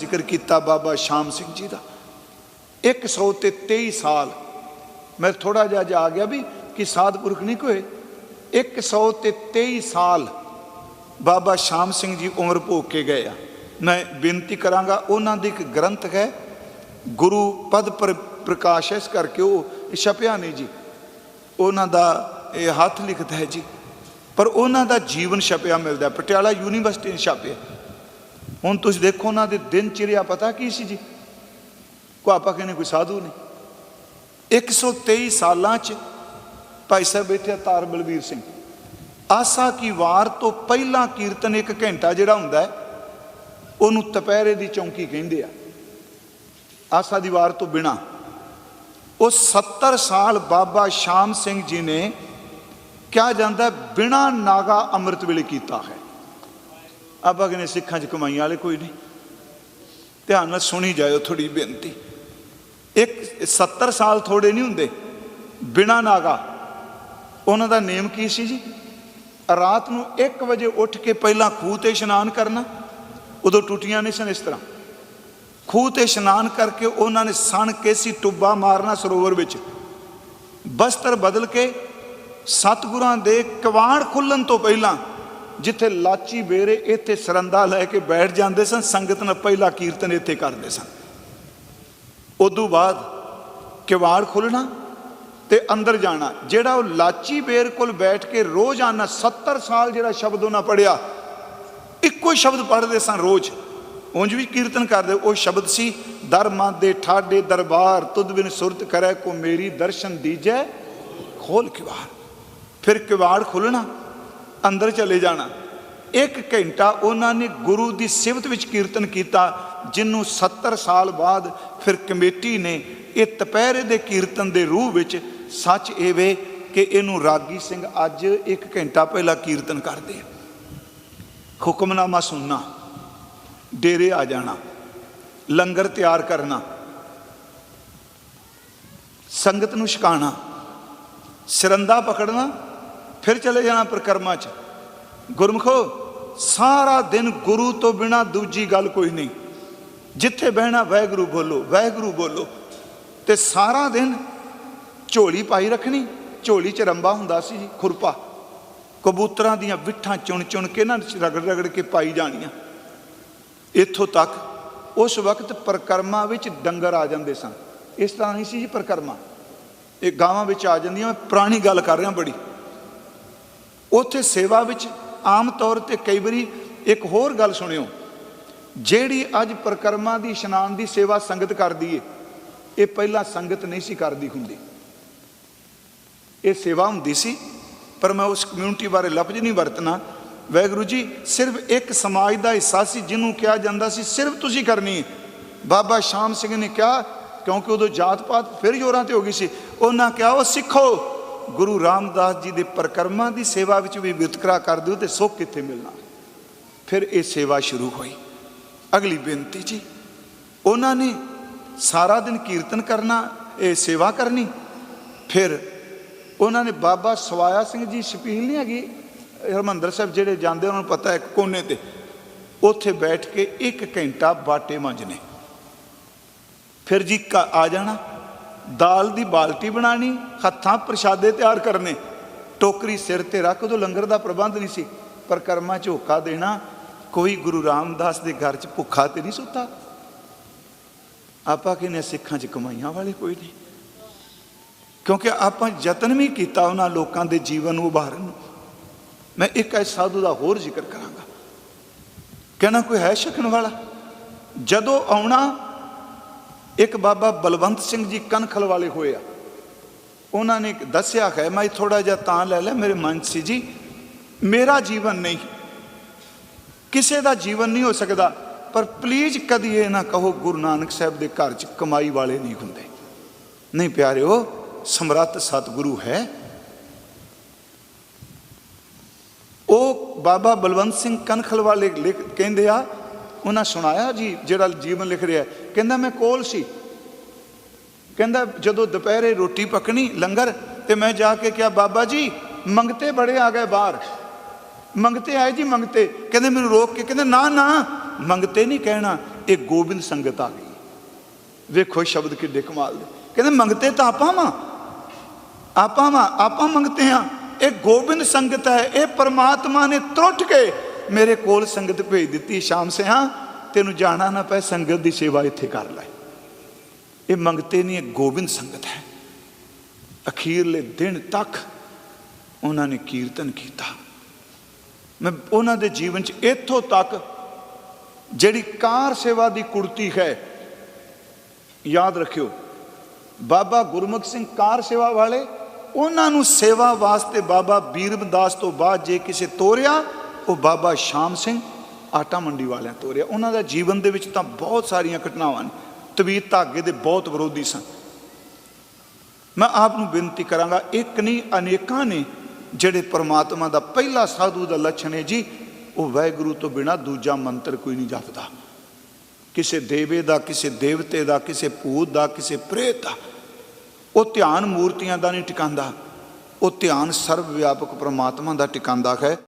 ਜ਼ਿਕਰ ਕੀਤਾ ਬਾਬਾ ਸ਼ਾਮ ਸਿੰਘ ਜੀ ਦਾ। 100 ਤੇ 23 ਸਾਲ ਮੈਂ ਥੋੜਾ ਜਿਹਾ ਜਾ ਗਿਆ ਵੀ ਕਿ ਸਾਧਪੁਰਖ ਨਹੀਂ ਕੋਏ 100 ਤੇ 23 ਸਾਲ ਬਾਬਾ ਸ਼ਾਮ ਸਿੰਘ ਜੀ ਉਮਰ ਭੋਗ ਕੇ ਗਏ ਆ। ਮੈਂ ਬੇਨਤੀ ਕਰਾਂਗਾ, ਉਹਨਾਂ ਦੀ ਇੱਕ ਗ੍ਰੰਥ ਹੈ, ਗੁਰੂ ਪਦ ਪ੍ਰਕਾਸ਼ ਇਸ ਕਰਕੇ ਉਹ ਛਪਿਆ ਨਹੀਂ ਜੀ। ਉਹਨਾਂ ਦਾ ਇਹ ਹੱਥ ਲਿਖਤ ਹੈ ਜੀ। ਪਰ ਉਹਨਾਂ ਦਾ ਜੀਵਨ ਛਪਿਆ ਮਿਲਦਾ ਪਟਿਆਲਾ ਯੂਨੀਵਰਸਿਟੀ ਨੇ ਛਾਪਿਆ। ਹੁਣ ਤੁਸੀਂ ਦੇਖੋ ਉਹਨਾਂ ਦੇ ਦਿਨ ਚਿਰਿਆ ਪਤਾ ਕੀ ਸੀ ਜੀ? ਕੋ ਆਪਾਂ ਕਹਿੰਦੇ ਕੋਈ ਸਾਧੂ ਨਹੀਂ 123 ਸਾਲਾਂ ਚ ਭਾਈ ਸਾਹਿਬ ਬੈਠੇ ਆ ਤਾਰ ਬਲਬੀਰ ਸਿੰਘ। ਆਸਾ ਕੀ ਵਾਰ ਤੋਂ ਪਹਿਲਾਂ ਕੀਰਤਨ ਇੱਕ ਘੰਟਾ ਜਿਹੜਾ ਹੁੰਦਾ ਹੈ, ਉਹਨੂੰ ਤਪਹਿਰੇ ਦੀ ਚੌਂਕੀ ਕਹਿੰਦੇ ਆ। ਆਸਾ ਦੀ ਵਾਰ ਤੋਂ ਬਿਨਾ। ਉਹ 70 ਸਾਲ ਬਾਬਾ ਸ਼ਾਮ ਸਿੰਘ ਜੀ ਨੇ ਕਿਹਾ ਜਾਂਦਾ ਬਿਨਾ ਨਾਗਾ ਅੰਮ੍ਰਿਤ ਵੇਲੇ ਕੀਤਾ ਹੈ। ਆਪਾਂ ਕਹਿੰਦੇ ਸਿੱਖਾਂ 'ਚ ਕਮਾਈਆਂ ਵਾਲੇ ਕੋਈ ਨਹੀਂ ਧਿਆਨ ਨਾਲ ਸੁਣੀ ਜਾਇਓ ਥੋੜੀ ਬੇਨਤੀ ਇੱਕ 70 ਸਾਲ ਥੋੜੇ ਨਹੀਂ ਹੁੰਦੇ ਬਿਨਾ ਨਾਗਾ ਉਹਨਾਂ ਦਾ ਨੇਮ ਕੀ ਸੀ ਜੀ ਰਾਤ ਨੂੰ 1 ਵਜੇ ਉੱਠ ਕੇ ਪਹਿਲਾਂ ਖੂਹ ਤੇ ਇਸ਼ਨਾਨ ਕਰਨਾ ਉਦੋਂ ਟੁੱਟੀਆਂ ਨਹੀਂ ਸਨ ਇਸ ਤਰ੍ਹਾਂ ਖੂਹ ਤੇ ਇਸ਼ਨਾਨ ਕਰਕੇ ਉਹਨਾਂ ਨੇ ਸਣ ਕੇਸੀ ਟੁੱਬਾ ਮਾਰਨਾ ਸਰੋਵਰ ਵਿੱਚ ਬਸਤਰ ਬਦਲ ਕੇ ਸਤਿਗੁਰਾਂ ਦੇ ਕਵਾੜ ਖੁੱਲਣ ਤੋਂ ਪਹਿਲਾਂ ਜਿੱਥੇ ਲਾਚੀ ਬੇਰੇ ਇੱਥੇ ਸਰੰਦਾ ਲੈ ਕੇ ਬੈਠ ਜਾਂਦੇ ਸਨ, ਸੰਗਤ ਨਾਲ ਪਹਿਲਾ ਕੀਰਤਨ ਇੱਥੇ ਕਰਦੇ ਸਨ। ਉਦੋਂ ਬਾਅਦ ਕਿਵਾੜ ਖੁੱਲਣਾ ਤੇ ਅੰਦਰ ਜਾਣਾ, ਜਿਹੜਾ ਉਹ ਲਾਚੀ ਬੇਰ ਕੋਲ ਬੈਠ ਕੇ ਰੋਜ਼ਾਨਾ 70 ਸਾਲ ਜਿਹੜਾ ਸ਼ਬਦ ਉਹਨਾਂ ਪੜਿਆ ਇੱਕੋ ਸ਼ਬਦ ਪੜ੍ਹਦੇ ਸਨ ਰੋਜ਼। ਉਂਝ ਵੀ ਕੀਰਤਨ ਕਰਦੇ, ਉਹ ਸ਼ਬਦ ਸੀ ਦਰਮਾਂ ਦੇ ਠਾਡੇ ਦਰਬਾਰ, ਤੁਧ ਬਿਨ ਸੁਰਤ ਕਰੈ ਕੋ ਮੇਰੀ ਦਰਸ਼ਨ ਦੀਜੈ, ਖੋਲ ਕਿਵਾੜ। ਫਿਰ ਕਿਵਾੜ ਖੁੱਲਣਾ ਅੰਦਰ ਚਲੇ ਜਾਣਾ। ਇੱਕ ਘੰਟਾ ਉਹਨਾਂ ਨੇ ਗੁਰੂ ਦੀ ਸਿਫਤ ਵਿੱਚ ਕੀਰਤਨ ਕੀਤਾ ਜਿਹਨੂੰ 70 ਸਾਲ ਬਾਅਦ ਫਿਰ ਕਮੇਟੀ ਨੇ ਇਹ ਦੁਪਹਿਰੇ ਦੇ ਕੀਰਤਨ ਦੇ ਰੂਹ ਵਿੱਚ ਸੱਚ ਇਹ ਵੇ ਕਿ ਇਹਨੂੰ ਰਾਗੀ ਸਿੰਘ ਅੱਜ ਇੱਕ ਘੰਟਾ ਪਹਿਲਾਂ ਕੀਰਤਨ ਕਰਦੇ ਆ। ਹੁਕਮਨਾਮਾ ਸੁਣਨਾ, ਡੇਰੇ ਆ ਜਾਣਾ, ਲੰਗਰ ਤਿਆਰ ਕਰਨਾ, ਸੰਗਤ ਨੂੰ ਛਕਾਣਾ, ਸਰੰਦਾ ਪਕੜਨਾ ਫਿਰ ਚਲੇ ਜਾਣਾ ਪ੍ਰਕਰਮਾ ਚ। ਗੁਰਮਖੋ, ਸਾਰਾ ਦਿਨ ਗੁਰੂ ਤੋਂ ਬਿਨਾ ਦੂਜੀ ਗੱਲ ਕੋਈ ਨਹੀਂ। ਜਿੱਥੇ ਬਹਿਣਾ ਵਾਹਿਗੁਰੂ ਬੋਲੋ ਵਾਹਿਗੁਰੂ ਬੋਲੋ। ਤੇ ਸਾਰਾ ਦਿਨ ਝੋਲੀ ਪਾਈ ਰੱਖਣੀ, ਝੋਲੀ ਚ ਰੰਬਾ ਹੁੰਦਾ ਸੀ ਜੀ ਖੁਰਪਾ। ਕਬੂਤਰਾਂ ਦੀਆਂ ਵਿੱਠਾਂ ਚੁਣ ਚੁਣ ਕੇ ਨਾ ਰਗੜ ਰਗੜ ਕੇ ਪਾਈ ਜਾਣੀਆਂ। ਇੱਥੋਂ ਤੱਕ ਉਸ ਵਕਤ ਪ੍ਰਕਰਮਾ ਵਿੱਚ ਡੰਗਰ ਆ ਜਾਂਦੇ ਸਨ। ਇਸ ਤਰ੍ਹਾਂ ਨਹੀਂ ਸੀ ਜੀ ਪ੍ਰਕਰਮਾ। ਇਹ ਗਾਵਾਂ ਵਿੱਚ ਆ ਜਾਂਦੀਆਂ, ਮੈਂ ਪੁਰਾਣੀ ਗੱਲ ਕਰ ਰਿਹਾ ਬੜੀ। ਉੱਥੇ ਸੇਵਾ ਵਿੱਚ ਆਮ ਤੌਰ ਤੇ ਕਈ ਵਾਰੀ ਇੱਕ ਹੋਰ ਗੱਲ ਸੁਣਿਓ। ਜਿਹੜੀ ਅੱਜ ਪ੍ਰਕਰਮਾ ਦੀ, ਇਸ਼ਨਾਨ ਦੀ ਸੇਵਾ ਸੰਗਤ ਕਰਦੀ ਏ, ਇਹ ਪਹਿਲਾਂ ਸੰਗਤ ਨਹੀਂ ਸੀ ਕਰਦੀ ਹੁੰਦੀ। ਇਹ ਸੇਵਾ ਹੁੰਦੀ ਸੀ, ਪਰ ਮੈਂ ਉਸ ਕਮਿਊਨਿਟੀ ਬਾਰੇ ਲਫ਼ਜ਼ ਨਹੀਂ ਵਰਤਣਾ। ਵੈਗੁਰੂ ਜੀ, ਸਿਰਫ ਇੱਕ ਸਮਾਜ ਦਾ ਹਿੱਸਾ ਸੀ, ਜਿਹਨੂੰ ਕਿਹਾ ਜਾਂਦਾ ਸੀ, ਸਿਰਫ ਤੁਸੀਂ ਕਰਨੀ ਹੈ ਬਾਬਾ ਸ਼ਾਮ ਸਿੰਘ ਨੇ ਕਿਹਾ, ਕਿਉਂਕਿ ਉਦੋਂ ਜਾਤ ਪਾਤ ਫਿਰ ਜੋਰਾਂ ਤੇ ਹੋ ਗਈ ਸੀ, ਉਹਨਾਂ ਕਿਹਾ, ਉਹ ਸਿੱਖੋ। ਗੁਰੂ ਰਾਮਦਾਸ ਜੀ ਦੇ ਪ੍ਰਕਰਮਾਂ ਦੀ ਸੇਵਾ ਵਿੱਚ ਵੀ ਵਿਤਕਰਾ ਕਰ ਦਿਓ ਤੇ ਸੁੱਖ ਕਿੱਥੇ ਮਿਲਣਾ? ਫਿਰ ਇਹ ਸੇਵਾ ਸ਼ੁਰੂ ਹੋਈ। ਅਗਲੀ ਬੇਨਤੀ ਜੀ, ਉਹਨਾਂ ਨੇ ਸਾਰਾ ਦਿਨ ਕੀਰਤਨ ਕਰਨਾ, ਇਹ ਸੇਵਾ ਕਰਨੀ। ਫਿਰ ਉਹਨਾਂ ਨੇ ਬਾਬਾ ਸਵਾਇਆ ਸਿੰਘ ਜੀ ਸ਼ਪੀਲ ਨਹੀਂ ਹੈਗੀ? ਹਰਮੰਦਰ ਸਾਹਿਬ ਜਿਹੜੇ ਜਾਂਦੇ, ਉਹਨਾਂ ਨੂੰ ਪਤਾ ਹੈ ਇੱਕ ਕੋਨੇ ਤੇ। ਉੱਥੇ ਬੈਠ ਕੇ ਇੱਕ ਘੰਟਾ ਬਾਟੇ ਮੰਜਨੇ। ਫਿਰ ਜੀ ਆ ਜਾਣਾ। ਦਾਲ ਦੀ ਬਾਲਟੀ ਬਣਾਣੀ, ਹੱਥਾਂ ਪ੍ਰਸ਼ਾਦੇ ਤਿਆਰ ਕਰਨੇ। ਟੋਕਰੀ ਸਿਰ ਤੇ ਰੱਖ, ਉਦੋਂ ਲੰਗਰ ਦਾ ਪ੍ਰਬੰਧ ਨਹੀਂ ਸੀ। ਪਰ ਕਰਮਾ ਝੋਕਾ ਦੇਣਾ, ਕੋਈ ਗੁਰੂ ਰਾਮਦਾਸ ਦੇ ਘਰ 'ਚ ਭੁੱਖਾ ਤੇ ਨਹੀਂ ਸੁੱਤਾ। ਆਪਾਂ ਕਹਿੰਦੇ ਹਾਂ, ਸਿੱਖਾਂ 'ਚ ਕਮਾਈਆਂ ਵਾਲੇ ਕੋਈ ਨਹੀਂ। ਕਿਉਂਕਿ ਆਪਾਂ ਯਤਨ ਵੀ ਕੀਤਾ ਉਹਨਾਂ ਲੋਕਾਂ ਦੇ ਜੀਵਨ ਨੂੰ ਉਭਾਰਨ ਨੂੰ। ਮੈਂ ਇੱਕ ਐ ਸਾਧੂ ਦਾ ਹੋਰ ਜ਼ਿਕਰ ਕਰਾਂਗਾ। ਕਹਿਣਾ ਕੋਈ ਹੈ ਛਕਣ ਵਾਲਾ? ਜਦੋਂ ਆਉਣਾ ਇੱਕ ਬਾਬਾ ਬਲਵੰਤ ਸਿੰਘ ਜੀ ਕਨਖਲ ਵਾਲੇ ਹੋਏ ਆ। ਉਹਨਾਂ ਨੇ ਦੱਸਿਆ ਹੈ, ਮੈਂ ਥੋੜਾ ਜਿਹਾ ਤਾਂ ਲੈ ਲਿਆ, ਮੇਰੇ ਮਨ 'ਚ ਸੀ ਜੀ, ਮੇਰਾ ਜੀਵਨ ਨਹੀਂ। ਕਿਸੇ ਦਾ ਜੀਵਨ ਨਹੀਂ ਹੋ ਸਕਦਾ, ਪਰ ਪਲੀਜ਼ ਕਦੀ ਇਹ ਨਾ ਕਹੋ ਗੁਰੂ ਨਾਨਕ ਸਾਹਿਬ ਦੇ ਘਰ 'ਚ ਕਮਾਈ ਵਾਲੇ ਨਹੀਂ ਹੁੰਦੇ। ਨਹੀਂ ਪਿਆਰਿਓ, ਸਮਰੱਥ ਸਤਿਗੁਰੂ ਹੈ। ਉਹ ਬਾਬਾ ਬਲਵੰਤ ਸਿੰਘ ਕਨਖਲ ਵਾਲੇ ਲਿਖ, ਕਹਿੰਦੇ ਆ ਉਹਨਾਂ ਸੁਣਾਇਆ ਜੀ, ਜਿਹੜਾ ਜੀਵਨ ਲਿਖ ਰਿਹਾ ਕਹਿੰਦਾ, ਮੈਂ ਕੋਲ ਸੀ। ਕਹਿੰਦਾ, ਜਦੋਂ ਦੁਪਹਿਰੇ ਰੋਟੀ ਪਕਣੀ, ਲੰਗਰ, ਤੇ ਮੈਂ ਜਾ ਕੇ ਕਿਹਾ, ਬਾਬਾ ਜੀ, ਮੰਗਤੇ ਬੜੇ ਆ ਗਏ ਬਾਹਰ। ਮੰਗਤੇ ਆਏ ਜੀ, ਮੰਗਤੇ। ਕਹਿੰਦੇ, ਮੈਨੂੰ ਰੋਕ ਕੇ, ਕਹਿੰਦੇ, ਨਾ ਨਾ, ਮੰਗਤੇ ਨਹੀਂ ਕਹਿਣਾ, ਇਹ ਗੋਬਿੰਦ ਸੰਗਤ ਆ ਗਈ। ਵੇਖੋ ਸ਼ਬਦ ਕਿੱਡੇ ਕਮਾਲ ਦੇ। ਕਹਿੰਦੇ, ਮੰਗਤੇ ਤਾਂ ਆਪਾਂ ਵਾਂ। ਆਪਾਂ ਵਾਂ, ਆਪਾਂ ਮੰਗਤੇ ਹਾਂ ਇਹ ਗੋਬਿੰਦ ਸੰਗਤ ਹੈ, ਇਹ ਪਰਮਾਤਮਾ ਨੇ ਤਰੁੱਟ ਕੇ ਮੇਰੇ ਕੋਲ ਸੰਗਤ ਭੇਜ ਦਿੱਤੀ, ਸ਼ਾਮ ਸਿਆਂ, ਤੈਨੂੰ ਜਾਣਾ ਨਾ ਪਏ ਸੰਗਤ ਦੀ ਸੇਵਾ ਇੱਥੇ ਕਰ ਲੈ। ਇਹ ਮੰਗਤੇ ਨਹੀਂ ਗੋਬਿੰਦ ਸੰਗਤ ਹੈ। ਅਖੀਰਲੇ ਦਿਨ ਤੱਕ ਉਹਨਾਂ ਨੇ ਕੀਰਤਨ ਕੀਤਾ। ਮੈਂ, ਉਹਨਾਂ ਦੇ ਜੀਵਨ 'ਚ ਇੱਥੋਂ ਤੱਕ ਜਿਹੜੀ ਕਾਰ ਸੇਵਾ ਦੀ ਕੁੜਤੀ ਹੈ, ਯਾਦ ਰੱਖਿਓ, ਬਾਬਾ ਗੁਰਮੁਖ ਸਿੰਘ ਕਾਰ ਸੇਵਾ ਵਾਲੇ, ਉਹਨਾਂ ਨੂੰ ਸੇਵਾ ਵਾਸਤੇ ਬਾਬਾ ਬੀਰਬਦਾਸ ਤੋਂ ਬਾਅਦ ਜੇ ਕਿਸੇ ਤੋਰਿਆ ਉਹ ਬਾਬਾ ਸ਼ਾਮ ਸਿੰਘ ਆਟਾ ਮੰਡੀ ਵਾਲਿਆਂ ਤੋਰਿਆ ਉਹਨਾਂ ਦਾ ਜੀਵਨ ਦੇ ਵਿੱਚ ਤਾਂ ਬਹੁਤ ਸਾਰੀਆਂ ਘਟਨਾਵਾਂ ਨੇ। ਤਵੀਤ ਧਾਗੇ ਦੇ ਬਹੁਤ ਵਿਰੋਧੀ ਸਨ। ਮੈਂ ਆਪ ਨੂੰ ਬੇਨਤੀ ਕਰਾਂਗਾ, ਇੱਕ ਨਹੀਂ, ਅਨੇਕਾਂ ਨੇ ਜਿਹੜੇ ਪ੍ਰਮਾਤਮਾ ਦਾ ਪਹਿਲਾ ਸਾਧੂ ਦਾ ਲੱਛਣ ਹੈ ਜੀ, ਉਹ ਵਾਹਿਗੁਰੂ ਤੋਂ ਬਿਨਾ ਦੂਜਾ ਮੰਤਰ ਕੋਈ ਨਹੀਂ ਜਪਦਾ। ਕਿਸੇ ਦੇਵੇ ਦਾ, ਕਿਸੇ ਦੇਵਤੇ ਦਾ, ਕਿਸੇ ਭੂਤ ਦਾ, ਕਿਸੇ ਪ੍ਰੇਤ ਦਾ। ਉਹ ਧਿਆਨ ਮੂਰਤੀਆਂ ਦਾ ਨਹੀਂ ਟਿਕਾਂਦਾ। ਉਹ ਧਿਆਨ ਸਰਵ ਵਿਆਪਕ ਪ੍ਰਮਾਤਮਾ ਦਾ ਟਿਕਾਂਦਾ ਹੈ।